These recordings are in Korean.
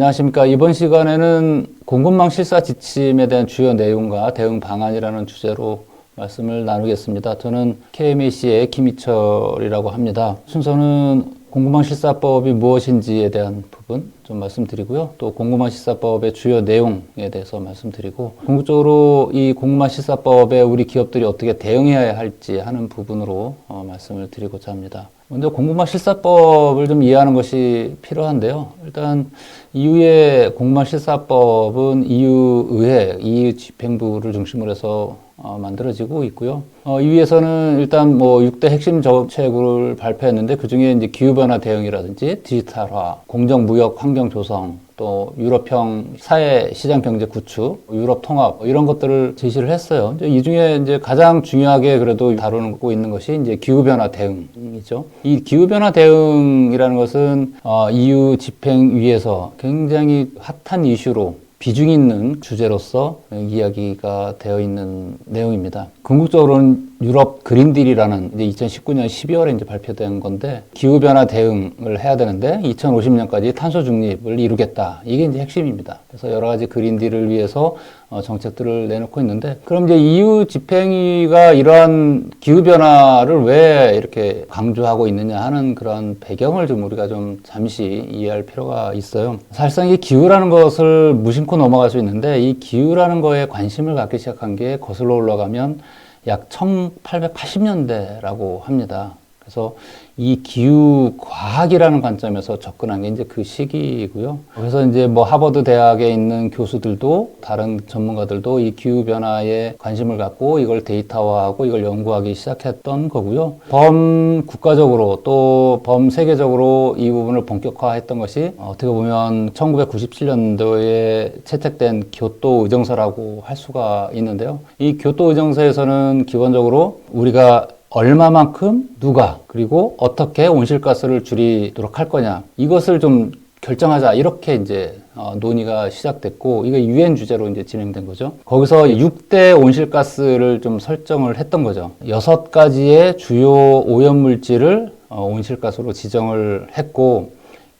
안녕하십니까. 이번 시간에는 공급망 실사 지침에 대한 주요 내용과 대응 방안이라는 주제로 말씀을 나누겠습니다. 저는 KMAC의 김희철이라고 합니다. 순서는 공급망 실사법이 무엇인지에 대한 부분 좀 말씀드리고요. 또 공급망 실사법의 주요 내용에 대해서 말씀드리고 궁극적으로 이 공급망 실사법에 우리 기업들이 어떻게 대응해야 할지 하는 부분으로 어, 말씀을 드리고자 합니다. 먼저 공급망 실사법을 좀 이해하는 것이 필요한데요. 일단 EU의 공급망 실사법은 EU 의회, EU 집행부를 중심으로 해서 어, 만들어지고 있고요. 어, EU에서는 일단 뭐 6대 핵심 정책을 발표했는데 그 중에 이제 기후변화 대응이라든지 디지털화, 공정무역 환경 조성, 또 유럽형 사회 시장 경제 구축, 유럽 통합 뭐 이런 것들을 제시를 했어요. 이 중에 이제 가장 중요하게 그래도 다루고 있는 것이 이제 기후 변화 대응이죠. 이 기후 변화 대응이라는 것은 어, EU 집행위에서 굉장히 핫한 이슈로 비중 있는 주제로서 이야기가 되어 있는 내용입니다. 궁극적으로는 유럽 그린딜이라는 이제 2019년 12월에 이제 발표된 건데 기후 변화 대응을 해야 되는데 2050년까지 탄소 중립을 이루겠다. 이게 이제 핵심입니다. 그래서 여러 가지 그린딜을 위해서 어, 정책들을 내놓고 있는데 그럼 이제 EU 집행위가 이러한 기후 변화를 왜 이렇게 강조하고 있느냐 하는 그런 배경을 좀 우리가 좀 잠시 이해할 필요가 있어요. 사실상 이 기후라는 것을 무심코 넘어갈 수 있는데 이 기후라는 거에 관심을 갖기 시작한 게 거슬러 올라가면 약 1880년대라고 합니다. 그래서 이 기후 과학이라는 관점에서 접근한 게 이제 그 시기이고요. 그래서 이제 뭐 하버드 대학에 있는 교수들도 다른 전문가들도 이 기후 변화에 관심을 갖고 이걸 데이터화하고 이걸 연구하기 시작했던 거고요. 범 국가적으로 또 범 세계적으로 이 부분을 본격화했던 것이 어떻게 보면 1997년도에 채택된 교토 의정서라고 할 수가 있는데요. 이 교토 의정서에서는 기본적으로 우리가 얼마만큼 누가 그리고 어떻게 온실가스를 줄이도록 할 거냐 이것을 좀 결정하자 이렇게 이제 어, 논의가 시작됐고 이게 유엔 주제로 이제 진행된 거죠. 거기서 6대 온실가스를 좀 설정을 했던 거죠. 여섯 가지의 주요 오염 물질을 어, 온실가스로 지정을 했고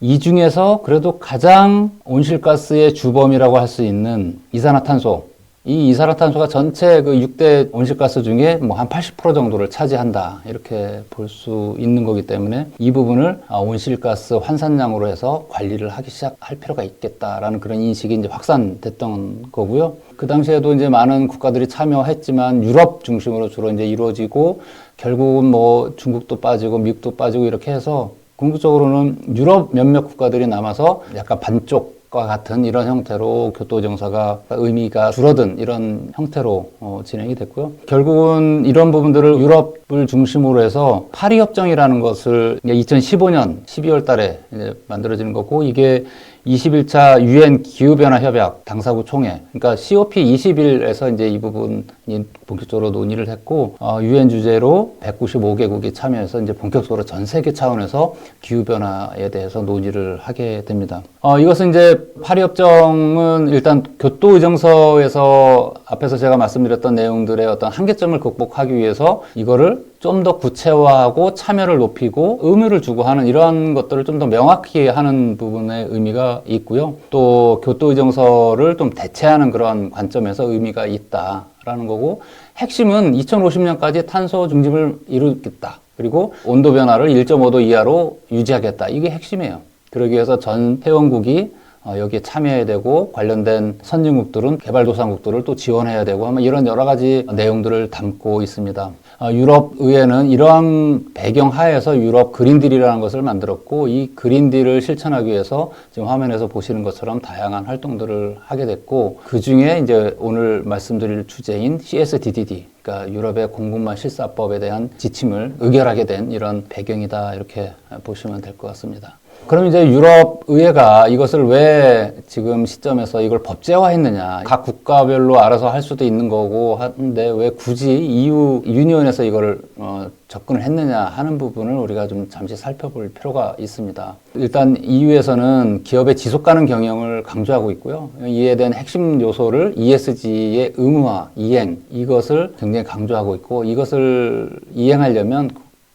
이 중에서 그래도 가장 온실가스의 주범이라고 할 수 있는 이산화탄소 이 이산화탄소가 전체 그 6대 온실가스 중에 뭐 한 80% 정도를 차지한다. 이렇게 볼 수 있는 거기 때문에 이 부분을 아, 온실가스 환산량으로 해서 관리를 하기 시작할 필요가 있겠다라는 그런 인식이 이제 확산됐던 거고요. 그 당시에도 이제 많은 국가들이 참여했지만 유럽 중심으로 주로 이제 이루어지고 결국은 뭐 중국도 빠지고 미국도 빠지고 이렇게 해서 궁극적으로는 유럽 몇몇 국가들이 남아서 약간 반쪽 과 같은 이런 형태로 교토정사가 의미가 줄어든 이런 형태로 어, 진행이 됐고요. 결국은 이런 부분들을 유럽을 중심으로 해서 파리 협정이라는 것을 2015년 12월 달에 만들어지는 거고 이게 21차 유엔 기후변화 협약 당사국 총회, 그러니까 COP 21에서 이제 이 부분이 본격적으로 논의를 했고, 어, 유엔 주제로 195개국이 참여해서 이제 본격적으로 전 세계 차원에서 기후 변화에 대해서 논의를 하게 됩니다. 어, 이것은 이제 파리 협정은 일단 교토 의정서에서 앞에서 제가 말씀드렸던 내용들의 어떤 한계점을 극복하기 위해서 이거를 좀더 구체화하고 참여를 높이고 의미를 주고 하는 이러한 것들을 좀 더 명확히 하는 부분의 의미가 있고요. 또 교토의정서를 좀 대체하는 그런 관점에서 의미가 있다 라는 거고 핵심은 2050년까지 탄소 중립을 이루겠다. 그리고 온도 변화를 1.5도 이하로 유지하겠다. 이게 핵심이에요. 그러기 위해서 전 회원국이 어, 여기에 참여해야 되고 관련된 선진국들은 개발도상국들을 또 지원해야 되고 아마 이런 여러 가지 내용들을 담고 있습니다. 어, 유럽 의회는 이러한 배경 하에서 유럽 그린딜이라는 것을 만들었고 이 그린딜을 실천하기 위해서 지금 화면에서 보시는 것처럼 다양한 활동들을 하게 됐고 그 중에 이제 오늘 말씀드릴 주제인 CSDDD 그러니까 유럽의 공급망 실사법에 대한 지침을 의결하게 된 이런 배경이다 이렇게 보시면 될 것 같습니다. 그럼 이제 유럽 의회가 이것을 왜 지금 시점에서 이걸 법제화했느냐? 각 국가별로 알아서 할 수도 있는 거고 하는데 왜 굳이 EU 유니온에서 이거를 어, 접근을 했느냐 하는 부분을 우리가 좀 잠시 살펴볼 필요가 있습니다. 일단 EU에서는 기업의 지속 가능 경영을 강조하고 있고요. 이에 대한 핵심 요소를 ESG의 의무화, 이행 이것을 굉장히 강조하고 있고 이것을 이행하려면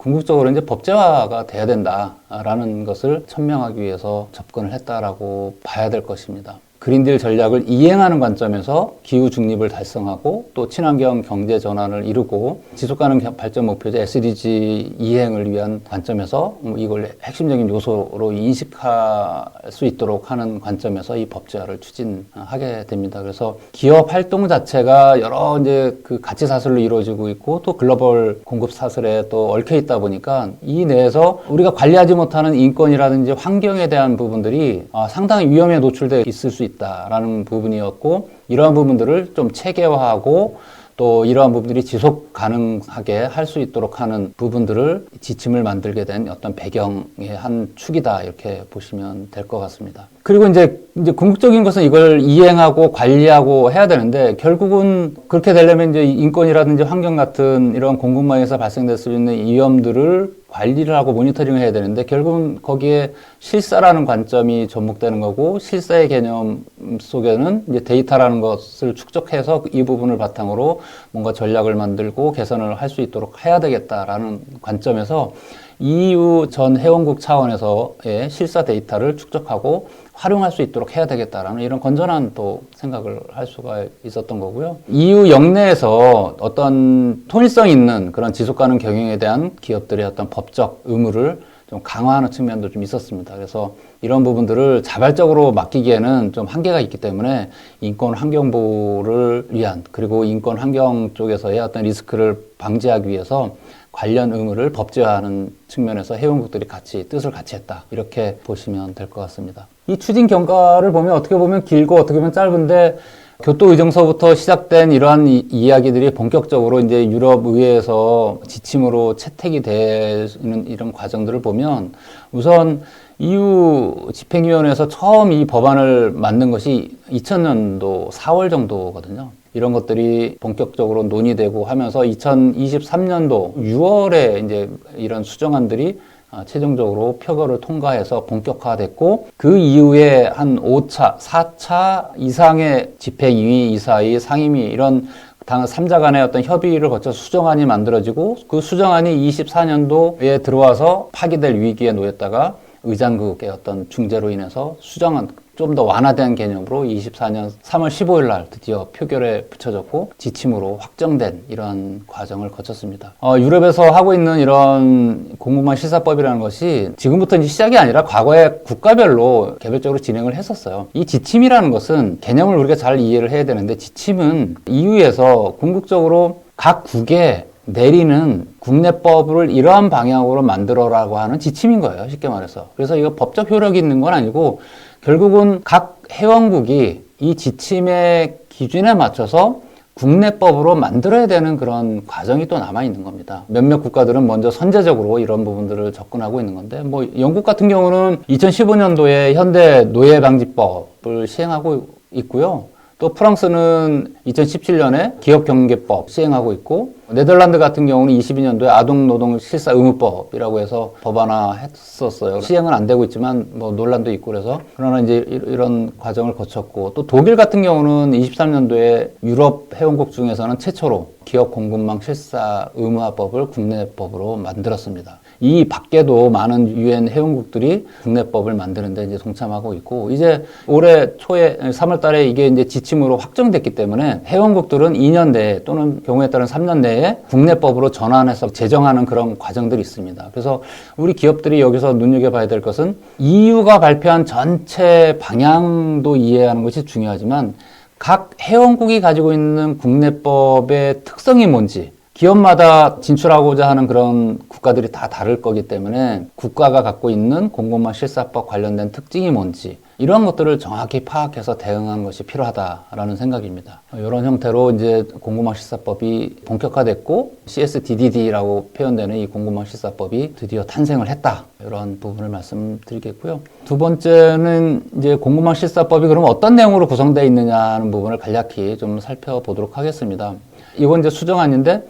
궁극적으로 이제 법제화가 돼야 된다라는 것을 천명하기 위해서 접근을 했다라고 봐야 될 것입니다. 그린딜 전략을 이행하는 관점에서 기후 중립을 달성하고 또 친환경 경제 전환을 이루고 지속 가능 발전 목표제 SDG 이행을 위한 관점에서 뭐 이걸 핵심적인 요소로 인식할 수 있도록 하는 관점에서 이 법제화를 추진하게 됩니다. 그래서 기업 활동 자체가 여러 이제 그 가치 사슬로 이루어지고 있고 또 글로벌 공급 사슬에 또 얽혀 있다 보니까 이 내에서 우리가 관리하지 못하는 인권이라든지 환경에 대한 부분들이 아, 상당히 위험에 노출되어 있을 수 있다 라는 부분이었고 이러한 부분들을 좀 체계화하고 또 이러한 부분들이 지속 가능하게 할 수 있도록 하는 부분들을 지침을 만들게 된 어떤 배경의 한 축이다 이렇게 보시면 될 것 같습니다. 그리고 이제 이제 궁극적인 것은 이걸 이행하고 관리하고 해야 되는데 결국은 그렇게 되려면 이제 인권이라든지 환경 같은 이런 공급망에서 발생될 수 있는 위험들을 관리를 하고 모니터링을 해야 되는데 결국은 거기에 실사라는 관점이 접목되는 거고 실사의 개념 속에는 이제 데이터라는 것을 축적해서 이 부분을 바탕으로 뭔가 전략을 만들고 개선을 할 수 있도록 해야 되겠다라는 관점에서 EU 전 회원국 차원에서의 실사 데이터를 축적하고 활용할 수 있도록 해야 되겠다라는 이런 건전한 또 생각을 할 수가 있었던 거고요. EU 영내에서 어떤 통일성 있는 그런 지속 가능 경영에 대한 기업들의 어떤 법적 의무를 좀 강화하는 측면도 좀 있었습니다. 그래서 이런 부분들을 자발적으로 맡기기에는 좀 한계가 있기 때문에 인권 환경 보호를 위한 그리고 인권 환경 쪽에서의 어떤 리스크를 방지하기 위해서 관련 의무를 법제화하는 측면에서 회원국들이 같이 뜻을 같이 했다. 이렇게 보시면 될 것 같습니다. 이 추진 경과를 보면 어떻게 보면 길고 어떻게 보면 짧은데 교토 의정서부터 시작된 이러한 이, 이야기들이 본격적으로 이제 유럽 의회에서 지침으로 채택이 되는 이런 과정들을 보면 우선 EU 집행위원회에서 처음 이 법안을 만든 것이 2000년도 4월 정도거든요. 이런 것들이 본격적으로 논의되고 하면서 2023년도 6월에 이제 이런 수정안들이 아, 최종적으로 표결을 통과해서 본격화됐고 그 이후에 한 5차, 4차 이상의 집행위, 이사위, 상임위 이런 당 3자 간의 어떤 협의를 거쳐서 수정안이 만들어지고 그 수정안이 24년도에 들어와서 파기될 위기에 놓였다가 의장국의 어떤 중재로 인해서 수정안 좀더 완화된 개념으로 24년 3월 15일 날 드디어 표결에 붙여졌고 지침으로 확정된 이런 과정을 거쳤습니다. 어, 유럽에서 하고 있는 이런 공무만 시사법이라는 것이 지금부터 이제 시작이 아니라 과거에 국가별로 개별적으로 진행을 했었어요. 이 지침이라는 것은 개념을 우리가 잘 이해를 해야 되는데 지침은 EU에서 궁극적으로 각 국에 내리는 국내법을 이러한 방향으로 만들어라고 하는 지침인 거예요. 쉽게 말해서. 그래서 이거 법적 효력이 있는 건 아니고 결국은 각 회원국이 이 지침의 기준에 맞춰서 국내법으로 만들어야 되는 그런 과정이 또 남아 있는 겁니다. 몇몇 국가들은 먼저 선제적으로 이런 부분들을 접근하고 있는 건데, 뭐 영국 같은 경우는 2015년도에 현대 노예 방지법을 시행하고 있고요. 또 프랑스는 2017년에 기업경계법 시행하고 있고 네덜란드 같은 경우는 22년도에 아동노동 실사 의무법이라고 해서 법안화했었어요. 시행은 안 되고 있지만 뭐 논란도 있고 그래서 그러나 이제 이런 과정을 거쳤고 또 독일 같은 경우는 23년도에 유럽 회원국 중에서는 최초로 기업 공급망 실사 의무화법을 국내법으로 만들었습니다. 이 밖에도 많은 유엔 회원국들이 국내법을 만드는데 이제 동참하고 있고 이제 올해 초에 3월 달에 이게 이제 지침으로 확정됐기 때문에 회원국들은 2년 내에 또는 경우에 따른 3년 내에 국내법으로 전환해서 제정하는 그런 과정들이 있습니다. 그래서 우리 기업들이 여기서 눈여겨봐야 될 것은 EU가 발표한 전체 방향도 이해하는 것이 중요하지만 각 회원국이 가지고 있는 국내법의 특성이 뭔지 기업마다 진출하고자 하는 그런 국가들이 다 다를 거기 때문에 국가가 갖고 있는 공공만 실사법 관련된 특징이 뭔지 이러한 것들을 정확히 파악해서 대응하는 것이 필요하다라는 생각입니다. 이런 형태로 이제 공공망 실사법이 본격화됐고 CSDDD라고 표현되는 이 공공망 실사법이 드디어 탄생을 했다. 이런 부분을 말씀드리겠고요. 두 번째는 이제 공공망 실사법이 그럼 어떤 내용으로 구성되어 있느냐 하는 부분을 간략히 좀 살펴보도록 하겠습니다. 이건 이제 수정안인데 어,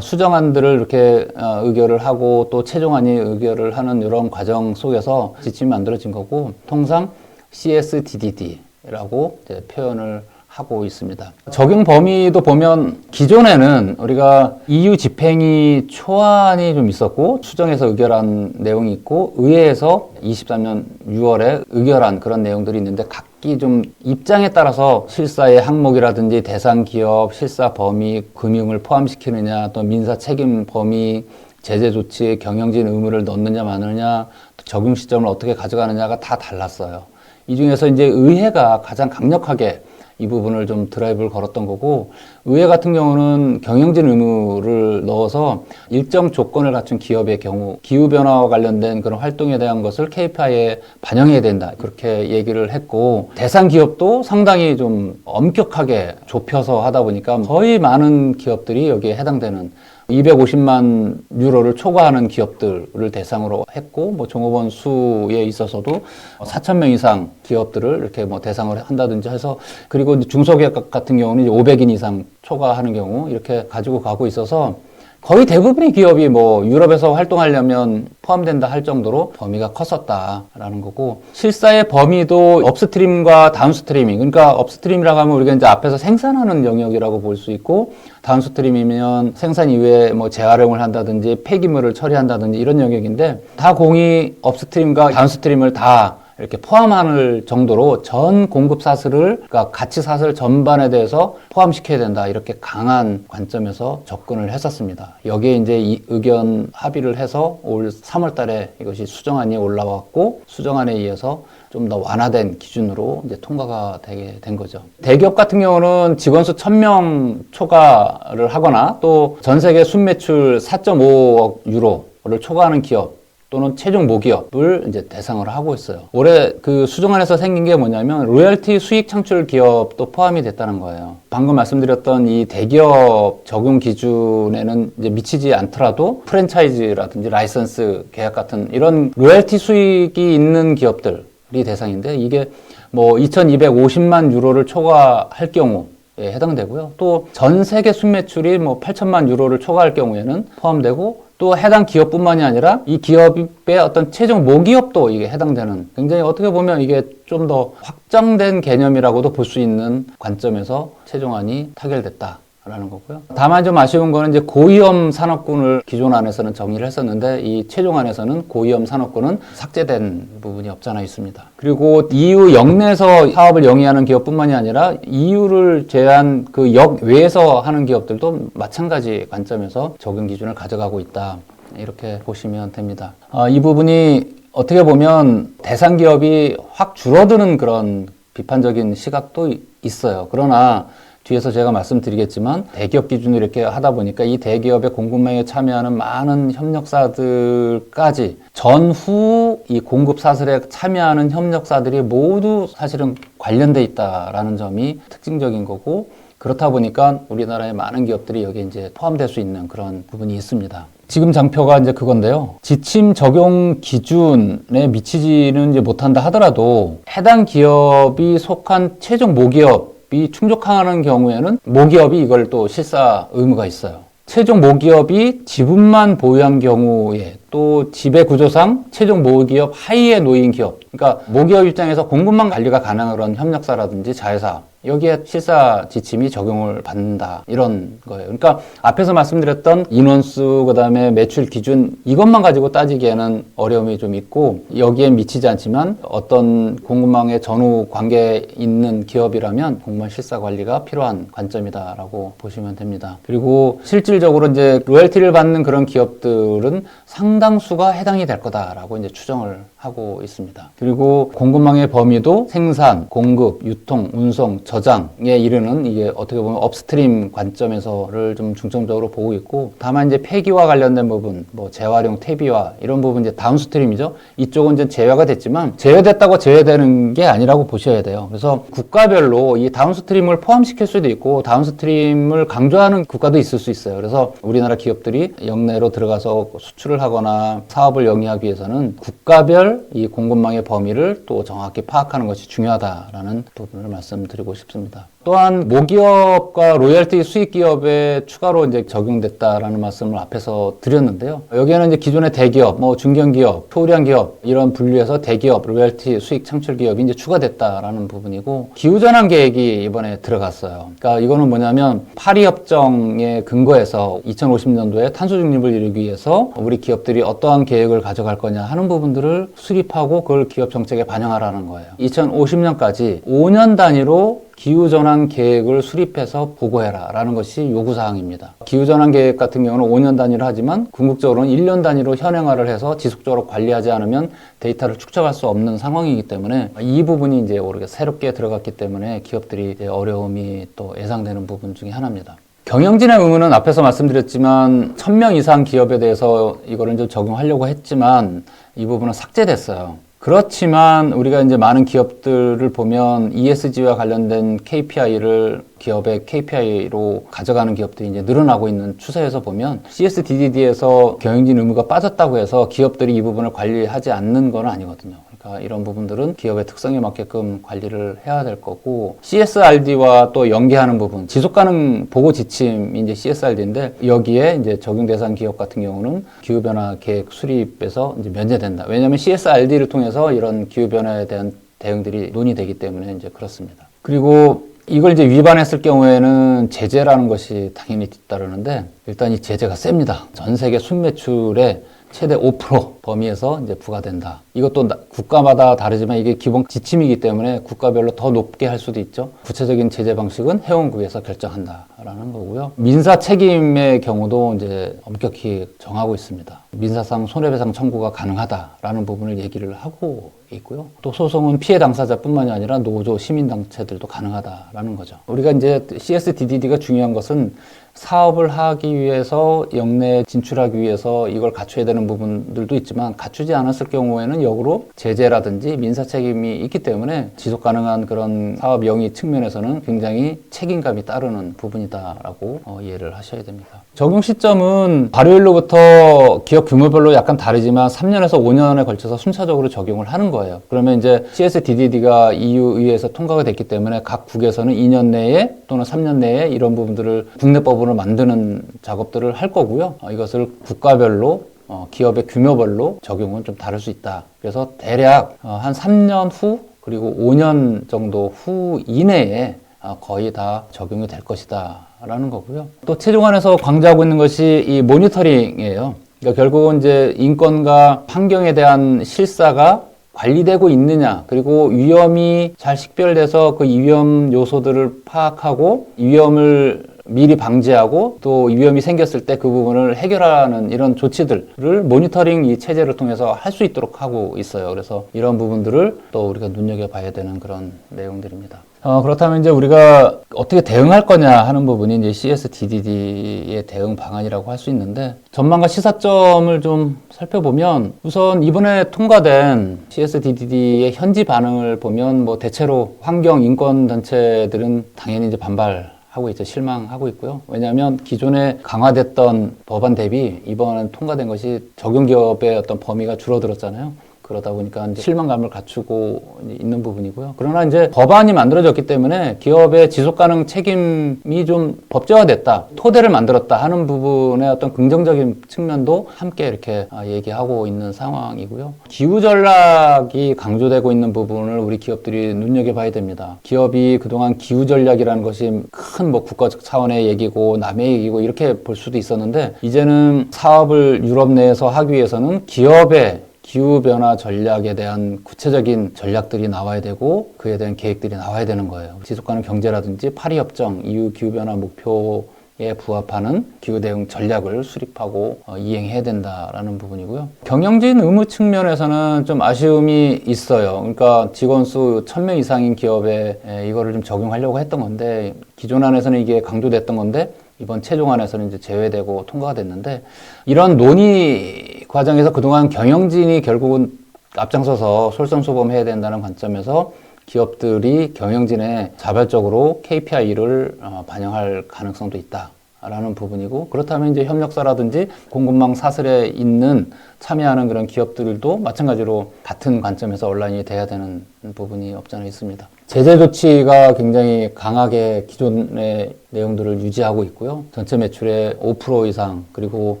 수정안들을 이렇게 어, 의결을 하고 또 최종안이 의결을 하는 이런 과정 속에서 지침이 만들어진 거고 통상 CSDDD라고 표현을 하고 있습니다. 적용 범위도 보면 기존에는 우리가 EU 집행위 초안이 좀 있었고 수정해서 의결한 내용이 있고 의회에서 23년 6월에 의결한 그런 내용들이 있는데 각기 좀 입장에 따라서 실사의 항목이라든지 대상 기업, 실사 범위, 금융을 포함시키느냐, 또 민사 책임 범위, 제재 조치에 경영진 의무를 넣느냐 마느냐, 또 적용 시점을 어떻게 가져가느냐가 다 달랐어요. 이 중에서 이제 의회가 가장 강력하게 이 부분을 좀 드라이브를 걸었던 거고 의회 같은 경우는 경영진 의무를 넣어서 일정 조건을 갖춘 기업의 경우 기후 변화와 관련된 그런 활동에 대한 것을 KPI에 반영해야 된다. 그렇게 얘기를 했고 대상 기업도 상당히 좀 엄격하게 좁혀서 하다 보니까 거의 많은 기업들이 여기에 해당되는 250만 유로를 초과하는 기업들을 대상으로 했고 뭐 종업원 수에 있어서도 4천 명 이상 기업들을 이렇게 뭐 대상을 한다든지 해서 그리고 중소기업 같은 경우는 이제 500인 이상 초과하는 경우 이렇게 가지고 가고 있어서 거의 대부분의 기업이 뭐 유럽에서 활동하려면 포함된다 할 정도로 범위가 컸었다라는 거고 실사의 범위도 업스트림과 다운스트리밍 그러니까 업스트림이라고 하면 우리가 이제 앞에서 생산하는 영역이라고 볼 수 있고 다운스트림이면 생산 이후에 뭐 재활용을 한다든지 폐기물을 처리한다든지 이런 영역인데 다 공이 업스트림과 다운스트림을 다 이렇게 포함할 정도로 전 공급 사슬을 그러니까 가치 사슬 전반에 대해서 포함시켜야 된다 이렇게 강한 관점에서 접근을 했었습니다. 여기에 이제 이 의견 합의를 해서 올 3월달에 이것이 수정안이 올라왔고 수정안에 의해서 좀 더 완화된 기준으로 이제 통과가 되게 된 거죠. 대기업 같은 경우는 직원 수 1000명 초과를 하거나 또 전 세계 순매출 4.5억 유로를 초과하는 기업 또는 최종 모기업을 이제 대상으로 하고 있어요. 올해 그 수정안에서 생긴 게 뭐냐면 로열티 수익 창출 기업도 포함이 됐다는 거예요. 방금 말씀드렸던 이 대기업 적용 기준에는 이제 미치지 않더라도 프랜차이즈라든지 라이선스 계약 같은 이런 로열티 수익이 있는 기업들이 대상인데 이게 뭐 2250만 유로를 초과할 경우 에 해당되고요. 또 전 세계 순매출이 뭐 8천만 유로를 초과할 경우에는 포함되고 또 해당 기업뿐만이 아니라 이 기업의 어떤 최종 모기업도 이게 해당되는 굉장히 어떻게 보면 이게 좀 더 확장된 개념이라고도 볼 수 있는 관점에서 최종안이 타결됐다. 라는 거고요. 다만 좀 아쉬운 거는 이제 고위험 산업군을 기존 안에서는 정의를 했었는데 이 최종안에서는 고위험 산업군은 삭제된 부분이 없잖아 있습니다. 그리고 EU 역내에서 사업을 영위하는 기업뿐만이 아니라 EU를 제한 그 역 외에서 하는 기업들도 마찬가지 관점에서 적용 기준을 가져가고 있다. 이렇게 보시면 됩니다. 아, 이 부분이 어떻게 보면 대상 기업이 확 줄어드는 그런 비판적인 시각도 있어요. 그러나 뒤에서 제가 말씀드리겠지만 대기업 기준으로 이렇게 하다 보니까 이 대기업의 공급망에 참여하는 많은 협력사들까지 전후 이 공급 사슬에 참여하는 협력사들이 모두 사실은 관련돼 있다라는 점이 특징적인 거고 그렇다 보니까 우리나라의 많은 기업들이 여기에 이제 포함될 수 있는 그런 부분이 있습니다. 지금 장표가 이제 그건데요. 지침 적용 기준에 미치지는 이제 못한다 하더라도 해당 기업이 속한 최종 모기업 이 충족하는 경우에는 모기업이 이걸 또 실사 의무가 있어요. 최종 모기업이 지분만 보유한 경우에 또 지배 구조상 최종 모기업 하위에 놓인 기업, 그러니까 모기업 입장에서 공급망 관리가 가능한 그런 협력사라든지 자회사 여기에 실사 지침이 적용을 받는다 이런 거예요. 그러니까 앞에서 말씀드렸던 인원수 그다음에 매출 기준 이것만 가지고 따지기에는 어려움이 좀 있고 여기에 미치지 않지만 어떤 공급망의 전후 관계에 있는 기업이라면 공무원 실사 관리가 필요한 관점이다라고 보시면 됩니다. 그리고 실질적으로 이제 로열티를 받는 그런 기업들은 상당수가 해당이 될 거다라고 이제 추정을 하고 있습니다. 그리고 공급망의 범위도 생산, 공급, 유통, 운송, 저장에 이르는 이게 어떻게 보면 업스트림 관점에서를 좀 중점적으로 보고 있고 다만 이제 폐기와 관련된 부분, 뭐 재활용, 퇴비화 이런 부분 이제 다운스트림이죠. 이쪽은 이제 제외가 됐지만 제외됐다고 제외되는 게 아니라고 보셔야 돼요. 그래서 국가별로 이 다운스트림을 포함시킬 수도 있고 다운스트림을 강조하는 국가도 있을 수 있어요. 그래서 우리나라 기업들이 역내로 들어가서 수출 을 하거나 사업을 영위하기 위해서는 국가별 이 공급망의 범위를 또 정확히 파악하는 것이 중요하다라는 부분을 말씀드리고 싶습니다. 또한 모기업과 로열티 수익 기업에 추가로 이제 적용됐다라는 말씀을 앞에서 드렸는데요. 여기에는 이제 기존의 대기업, 뭐 중견기업, 소량 기업 이런 분류에서 대기업, 로열티 수익 창출 기업이 이제 추가됐다라는 부분이고 기후전환 계획이 이번에 들어갔어요. 그러니까 이거는 뭐냐면 파리 협정에 근거해서 2050년도에 탄소 중립을 이루기 위해서 우리 기업들이 어떠한 계획을 가져갈 거냐 하는 부분들을 수립하고 그걸 기업 정책에 반영하라는 거예요. 2050년까지 5년 단위로 기후전환 계획을 수립해서 보고해라 라는 것이 요구사항입니다. 기후전환 계획 같은 경우는 5년 단위로 하지만 궁극적으로는 1년 단위로 현행화를 해서 지속적으로 관리하지 않으면 데이터를 축적할 수 없는 상황이기 때문에 이 부분이 이제 우리가 새롭게 들어갔기 때문에 기업들이 어려움이 또 예상되는 부분 중에 하나입니다. 경영진의 의무는 앞에서 말씀드렸지만 1000명 이상 기업에 대해서 이거를 좀 적용하려고 했지만 이 부분은 삭제됐어요. 그렇지만 우리가 이제 많은 기업들을 보면 ESG와 관련된 KPI를 기업의 KPI로 가져가는 기업들이 이제 늘어나고 있는 추세에서 보면 CSDDD에서 경영진 의무가 빠졌다고 해서 기업들이 이 부분을 관리하지 않는 건 아니거든요. 그러니까 이런 부분들은 기업의 특성에 맞게끔 관리를 해야 될 거고 CSRD와 또 연계하는 부분 지속 가능 보고 지침이 이제 CSRD인데 여기에 이제 적용 대상 기업 같은 경우는 기후 변화 계획 수립에서 이제 면제된다. 왜냐하면 CSRD를 통해서 이런 기후 변화에 대한 대응들이 논의되기 때문에 이제 그렇습니다. 그리고 이걸 이제 위반했을 경우에는 제재라는 것이 당연히 뒤따르는데 일단 이 제재가 셉니다. 전 세계 순매출의 최대 5% 범위에서 이제 부과된다. 이것도 나- 국가마다 다르지만 이게 기본 지침이기 때문에 국가별로 더 높게 할 수도 있죠. 구체적인 제재 방식은 회원국에서 결정한다라는 거고요. 민사 책임의 경우도 이제 엄격히 정하고 있습니다. 민사상 손해배상 청구가 가능하다라는 부분을 얘기를 하고 있고요. 또 소송은 피해 당사자뿐만이 아니라 노조, 시민 단체들도 가능하다라는 거죠. 우리가 이제 CSDDD가 중요한 것은 사업을 하기 위해서 영내에 진출하기 위해서 이걸 갖춰야 되는 부분들도 있지만 갖추지 않았을 경우에는 역으로 제재라든지 민사 책임이 있기 때문에 지속 가능한 그런 사업 영위 측면에서는 굉장히 책임감이 따르는 부분이다라고 어, 이해를 하셔야 됩니다. 적용 시점은 발효일로부터 기업 규모별로 약간 다르지만 3년에서 5년에 걸쳐서 순차적으로 적용을 하는 거예요. 그러면 이제 CSDDD가 EU 의회에서 통과가 됐기 때문에 각 국에서는 2년 내에 또는 3년 내에 이런 부분들을 국내법 으로 만드는 작업들을 할 거고요. 어, 이것을 국가별로 어, 기업의 규모별로 적용은 좀 다를 수 있다. 그래서 대략 어, 한 3년 후 그리고 5년 정도 후 이내에 어, 거의 다 적용이 될 것이다. 라는 거고요. 또 최종안에서 강조하고 있는 것이 이 모니터링이에요. 그러니까 결국은 이제 인권과 환경에 대한 실사가 관리되고 있느냐, 그리고 위험이 잘 식별돼서 그 위험 요소들을 파악하고 위험을 미리 방지하고 또 위험이 생겼을 때 그 부분을 해결하는 이런 조치들을 모니터링 이 체제를 통해서 할 수 있도록 하고 있어요. 그래서 이런 부분들을 또 우리가 눈여겨봐야 되는 그런 내용들입니다. 어, 그렇다면 이제 우리가 어떻게 대응할 거냐 하는 부분이 이제 CSDDD의 대응 방안이라고 할 수 있는데 전망과 시사점을 좀 살펴보면 우선 이번에 통과된 CSDDD의 현지 반응을 보면 뭐 대체로 환경 인권 단체들은 당연히 이제 반발 하고 있죠. 실망하고 있고요. 왜냐하면 기존에 강화됐던 법안 대비 이번 통과된 것이 적용 기업의 어떤 범위가 줄어들었잖아요. 그러다 보니까 이제 실망감을 갖추고 있는 부분이고요. 그러나 이제 법안이 만들어졌기 때문에 기업의 지속 가능 책임이 좀 법제화됐다, 토대를 만들었다 하는 부분의 어떤 긍정적인 측면도 함께 이렇게 아, 얘기하고 있는 상황이고요. 기후 전략이 강조되고 있는 부분을 우리 기업들이 눈여겨봐야 됩니다. 기업이 그동안 기후 전략이라는 것이 큰 뭐 국가적 차원의 얘기고 남의 얘기고 이렇게 볼 수도 있었는데 이제는 사업을 유럽 내에서 하기 위해서는 기업의 기후변화 전략에 대한 구체적인 전략들이 나와야 되고 그에 대한 계획들이 나와야 되는 거예요. 지속가능 경제라든지 파리협정, EU 기후변화 목표 에 부합하는 기후 대응 전략을 수립하고 어, 이행해야 된다라는 부분이고요. 경영진 의무 측면에서는 좀 아쉬움이 있어요. 그러니까 직원 수 1000명 이상인 기업에 에, 이거를 좀 적용하려고 했던 건데 기존 안에서는 이게 강조됐던 건데 이번 최종안에서는 이제 제외되고 통과가 됐는데 이런 논의 과정에서 그동안 경영진이 결국은 앞장서서 솔선수범해야 된다는 관점에서 기업들이 경영진에 자발적으로 KPI를 어, 반영할 가능성도 있다. 라는 부분이고 그렇다면 이제 협력사라든지 공급망 사슬에 있는 참여하는 그런 기업들도 마찬가지로 같은 관점에서 온라인이 돼야 되는 부분이 없잖아 있습니다. 제재 조치가 굉장히 강하게 기존의 내용들을 유지하고 있고요. 전체 매출의 5% 이상 그리고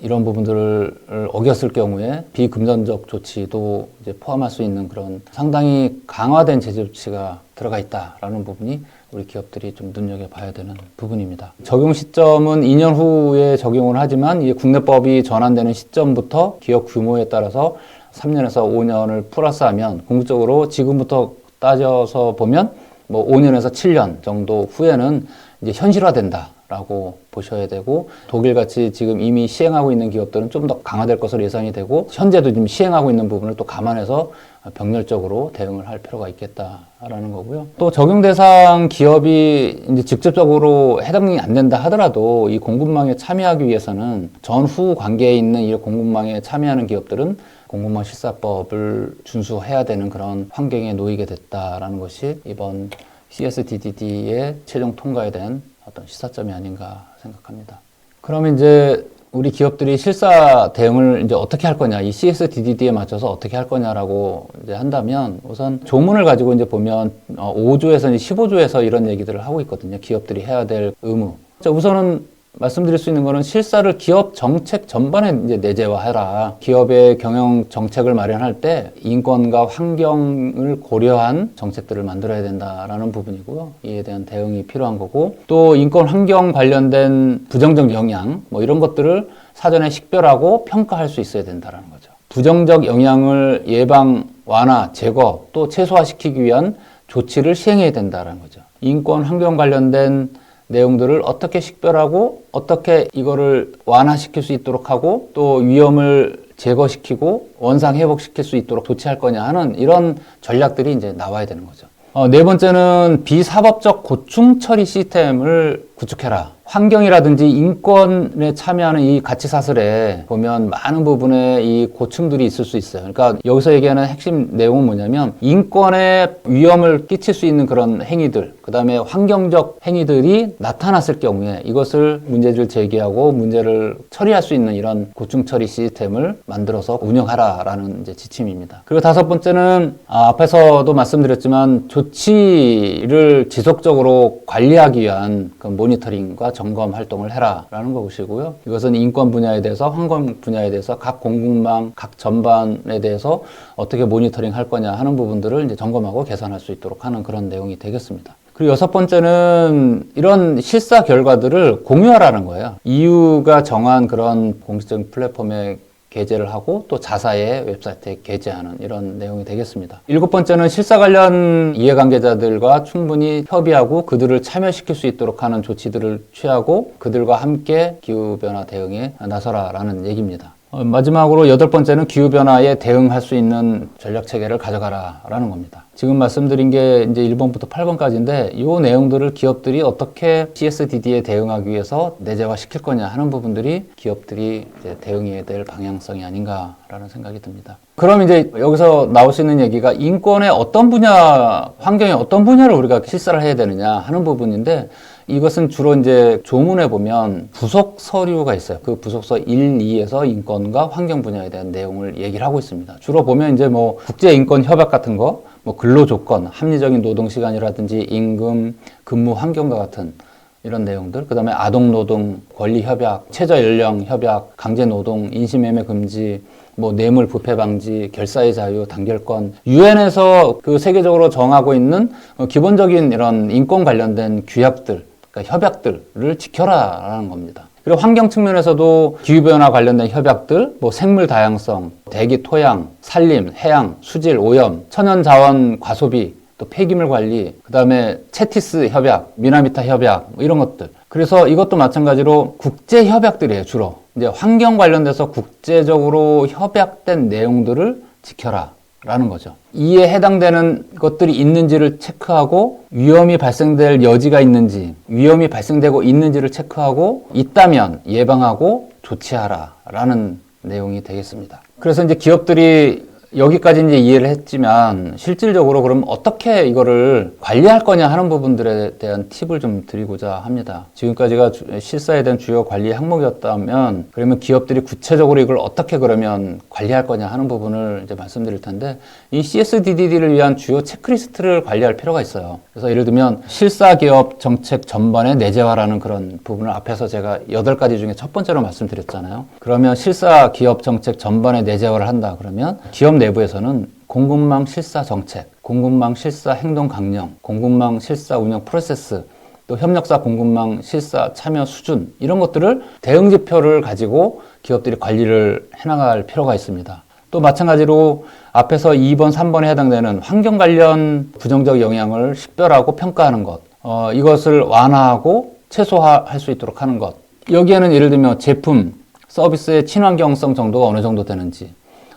이런 부분들을 어겼을 경우에 비금전적 조치도 이제 포함할 수 있는 그런 상당히 강화된 제재 조치가 들어가 있다라는 부분이 우리 기업들이 좀 눈여겨봐야 되는 부분입니다. 적용 시점은 2년 후에 적용을 하지만 이 국내법이 전환되는 시점부터 기업 규 모에 따라서 3년에서 5년을 플러스하면 궁극적으로 지금부터 따져서 보면 뭐 5년에서 7년 정도 후에는 이제 현실화된다라고 보셔야 되고 독일 같이 지금 이미 시행하고 있는 기업들은 좀 더 강화될 것으로 예상이 되고 현재도 지금 시행하고 있는 부분을 또 감안해서 병렬적으로 대응을 할 필요가 있겠다라는 거고요. 또 적용 대상 기업이 이제 직접적으로 해당이 안 된다 하더라도 이 공급망에 참여하기 위해서는 전후 관계에 있는 이 공급망에 참여하는 기업들은 공급망 실사법을 준수해야 되는 그런 환경에 놓이게 됐다라는 것이 이번 CSDDD의 최종 통과에 대한 어떤 시사점이 아닌가 생각합니다. 그럼 이제 우리 기업들이 실사 대응을 이제 어떻게 할 거냐, 이 CSDDD에 맞춰서 어떻게 할 거냐라고 이제 한다면 우선 조문을 가지고 이제 보면 어, 5조에서 15조에서 이런 얘기들을 하고 있거든요. 기업들이 해야 될 의무. 자, 우선은 말씀드릴 수 있는 거는 실사를 기업 정책 전반에 이제 내재화해라. 기업의 경영 정책을 마련할 때 인권과 환경을 고려한 정책들을 만들어야 된다라는 부분이고요. 이에 대한 대응이 필요한 거고 또 인권 환경 관련된 부정적 영향 뭐 이런 것들을 사전에 식별하고 평가할 수 있어야 된다라는 거죠. 부정적 영향을 예방, 완화, 제거 또 최소화시키기 위한 조치를 시행해야 된다라는 거죠. 인권 환경 관련된 내용들을 어떻게 식별하고 어떻게 이거를 완화시킬 수 있도록 하고 또 위험을 제거시키고 원상 회복시킬 수 있도록 조치할 거냐 하는 이런 전략들이 이제 나와야 되는 거죠. 어, 네 번째는 비사법적 고충 처리 시스템을 구축해라. 환경이라든지 인권에 참여하는 이 가치 사슬에 보면 많은 부분에 이 고충들이 있을 수 있어요. 그러니까 여기서 얘기하는 핵심 내용은 뭐냐면 인권에 위험을 끼칠 수 있는 그런 행위들, 그 다음에 환경적 행위들이 나타났을 경우에 이것을 문제를 제기하고 문제를 처리할 수 있는 이런 고충 처리 시스템을 만들어서 운영하라라는 이제 지침입니다. 그리고 다섯 번째는 아, 앞에서도 말씀드렸지만 조치를 지속적으로 관리하기 위한 그 모니터링과 점검 활동을 해라라는 것이고요. 이것은 인권 분야에 대해서 환경 분야에 대해서 각 공급망 각 전반에 대해서 어떻게 모니터링 할 거냐 하는 부분들을 이제 점검하고 개선할 수 있도록 하는 그런 내용이 되겠습니다. 그리고 여섯 번째는 이런 실사 결과들을 공유하라는 거예요. EU가 정한 그런 공식적인 플랫폼에 게재를 하고 또 자사의 웹사이트에 게재하는 이런 내용이 되겠습니다. 일곱 번째는 실사 관련 이해관계자들과 충분히 협의하고 그들을 참여시킬 수 있도록 하는 조치들을 취하고 그들과 함께 기후변화 대응에 나서라라는 얘기입니다. 어, 마지막으로 여덟 번째는 기후변화에 대응할 수 있는 전략 체계를 가져가라라는 겁니다. 지금 말씀드린 게 이제 1번부터 8번까지인데 이 내용들을 기업들이 어떻게 CSDD에 대응하기 위해서 내재화 시킬 거냐 하는 부분들이 기업들이 대응해야 될 방향성이 아닌가라는 생각이 듭니다. 그럼 이제 여기서 나올 수 있는 얘기가 인권의 어떤 분야, 환경의 어떤 분야를 우리가 실사를 해야 되느냐 하는 부분인데 이것은 주로 이제 조문에 보면 부속 서류가 있어요. 그 부속서 1, 2에서 인권과 환경 분야에 대한 내용을 얘기를 하고 있습니다. 주로 보면 이제 뭐 국제 인권 협약 같은 거, 뭐 근로 조건, 합리적인 노동 시간이라든지 임금, 근무 환경과 같은 이런 내용들, 그 다음에 아동 노동 권리 협약, 최저 연령 협약, 강제 노동, 인신매매 금지, 뭐 뇌물 부패 방지, 결사의 자유, 단결권, 유엔에서 그 세계적으로 정하고 있는 어, 기본적인 이런 인권 관련된 규약들, 그러니까 협약들을 지켜라라는 겁니다. 그리고 환경 측면에서도 기후변화 관련된 협약들, 뭐 생물 다양성, 대기 토양, 산림, 해양, 수질, 오염, 천연 자원 과소비, 또 폐기물 관리, 그 다음에 체티스 협약, 미나미타 협약, 뭐 이런 것들. 그래서 이것도 마찬가지로 국제 협약들이에요, 주로. 이제 환경 관련돼서 국제적으로 협약된 내용들을 지켜라. 라는 거죠. 이에 해당되는 것들이 있는지를 체크하고 위험이 발생될 여지가 있는지, 위험이 발생되고 있는지를 체크하고 있다면 예방하고 조치하라 라는 내용이 되겠습니다. 그래서 이제 기업들이 여기까지 이제 이해를 했지만 실질적으로 그럼 어떻게 이거를 관리할 거냐 하는 부분들에 대한 팁을 좀 드리고자 합니다. 지금까지가 주- 실사에 대한 주요 관리 항목이었다면 그러면 기업들이 구체적으로 이걸 어떻게 그러면 관리할 거냐 하는 부분을 이제 말씀드릴 텐데 이 CSDDD를 위한 주요 체크리스트를 관리할 필요가 있어요. 그래서 예를 들면 실사 기업 정책 전반의 내재화라는 그런 부분을 앞에서 제가 여덟 가지 중에 첫 번째로 말씀드렸잖아요. 그러면 실사 기업 정책 전반의 내재화를 한다 그러면 기업 내부에서는 공급망 실사 정책, 공급망 실사 행동 강령, 공급망 실사 운영 프로세스, 또 협력사 공급망 실사 참여 수준 이런 것들을 대응 지표를 가지고 기업들이 관리를 해나갈 필요가 있습니다. 또 마찬가지로 앞에서 2번, 3번에 해당되는 환경 관련 부정적 영향을 식별하고 평가하는 것, 어, 이것을 완화하고 최소화할 수 있도록 하는 것. 여기에는 예를 들면 제품, 서비스의 친환경성 정도가 어느 정도 되는지,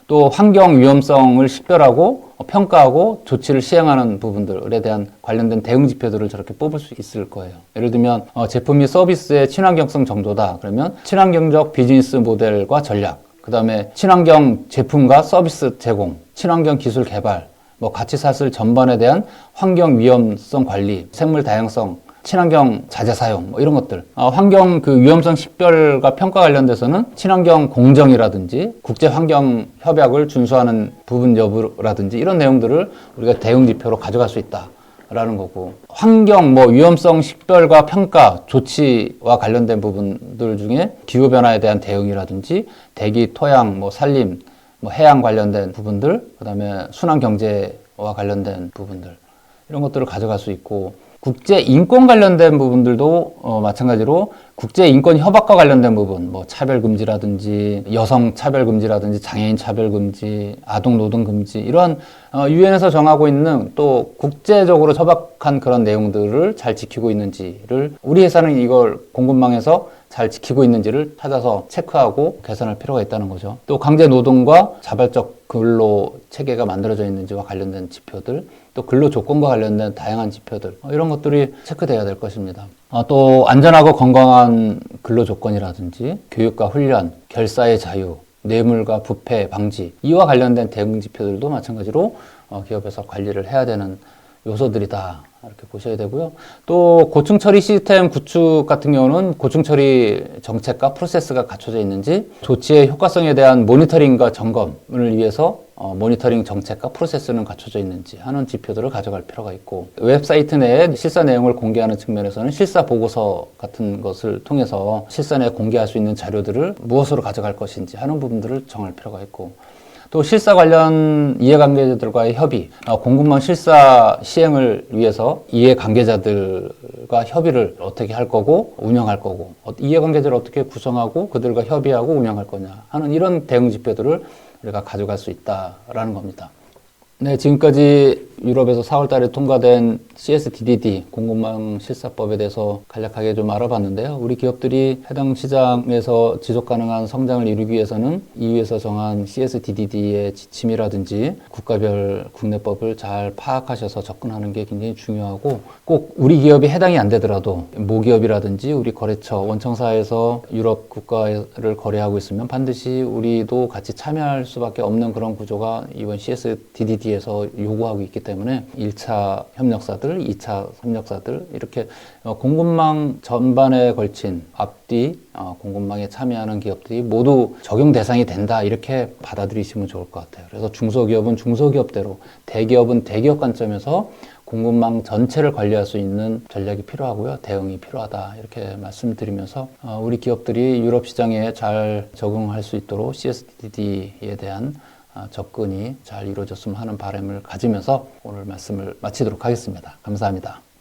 또 환경 위험성을 식별하고 평가하고 조치를 시행하는 부분들에 대한 관련된 대응 지표들을 저렇게 뽑을 수 있을 거예요. 예를 들면 어, 제품 및 서비스의 친환경성 정도다. 그러면 친환경적 비즈니스 모델과 전략, 그 다음에 친환경 제품과 서비스 제공, 친환경 기술 개발, 뭐 가치 사슬 전반에 대한 환경 위험성 관리, 생물 다양성, 친환경 자재 사용 뭐 이런 것들 어, 환경 그 위험성 식별과 평가 관련돼서는 친환경 공정이라든지 국제 환경 협약을 준수하는 부분 여부라든지 이런 내용들을 우리가 대응 지표로 가져갈 수 있다. 라는 거고 환경 뭐 위험성 식별과 평가 조치와 관련된 부분들 중에 기후 변화에 대한 대응이라든지 대기 토양 뭐 산림 뭐 해양 관련된 부분들 그다음에 순환 경제와 관련된 부분들 이런 것들을 가져갈 수 있고 국제 인권 관련된 부분들도 어, 마찬가지로 국제 인권 협약과 관련된 부분, 뭐 차별 금지라든지 여성 차별 금지라든지 장애인 차별 금지, 아동 노동 금지 이러한 어, 유엔에서 정하고 있는 또 국제적으로 협약한 그런 내용들을 잘 지키고 있는지를 우리 회사는 이걸 공급망에서 잘 지키고 있는지를 찾아서 체크하고 개선할 필요가 있다는 거죠. 또 강제 노동과 자발적 근로 체계가 만들어져 있는지와 관련된 지표들, 또 근로 조건과 관련된 다양한 지표들 어, 이런 것들이 체크돼야 될 것입니다. 어, 또 안전하고 건강한 근로 조건이라든지 교육과 훈련, 결사의 자유, 뇌물과 부패 방지 이와 관련된 대응 지표들도 마찬가지로 어, 기업에서 관리를 해야 되는 요소들이다. 이렇게 보셔야 되고요. 또 고충 처리 시스템 구축 같은 경우는 고충 처리 정책과 프로세스가 갖춰져 있는지 조치의 효과성에 대한 모니터링과 점검을 위해서 어, 모니터링 정책과 프로세스는 갖춰져 있는지 하는 지표들을 가져갈 필요가 있고 웹사이트 내에 실사 내용을 공개하는 측면에서는 실사 보고서 같은 것을 통해서 실사 내에 공개할 수 있는 자료들을 무엇으로 가져갈 것인지 하는 부분들을 정할 필요가 있고 또 실사 관련 이해관계자들과의 협의, 어, 공급망 실사 시행을 위해서 이해관계자들과 협의를 어떻게 할 거고 운영할 거고 어, 이해관계자를 어떻게 구성하고 그들과 협의하고 운영할 거냐 하는 이런 대응 지표들을 우리가 가져갈 수 있다라는 겁니다. 네, 지금까지 유럽에서 4월 달에 통과된 CSDDD 공급망 실사법에 대해서 간략하게 좀 알아봤는데요. 우리 기업들이 해당 시장에서 지속 가능한 성장을 이루기 위해서는 EU에서 정한 CSDDD의 지침이라든지 국가별 국내법을 잘 파악하셔서 접근하는 게 굉장히 중요하고 꼭 우리 기업이 해당이 안 되더라도 모기업이라든지 우리 거래처 원청사에서 유럽 국가를 거래하고 있으면 반드시 우리도 같이 참여할 수밖에 없는 그런 구조가 이번 CSDDD 에서 요구하고 있기 때문에 1차 협력사들, 2차 협력사들 이렇게 어, 공급망 전반에 걸친 앞뒤 어, 공급망에 참여하는 기업들이 모두 적용 대상이 된다 이렇게 받아들이시면 좋을 것 같아요. 그래서 중소기업은 중소기업대로 대기업은 대기업 관점에서 공급망 전체를 관리할 수 있는 전략이 필요하고요. 대응이 필요하다. 이렇게 말씀드리면서 어, 우리 기업들이 유럽 시장에 잘 적응할 수 있도록 CSDD에 대한 아, 접근이 잘 이루어졌으면 하는 바람을 가지면서 오늘 말씀을 마치도록 하겠습니다. 감사합니다.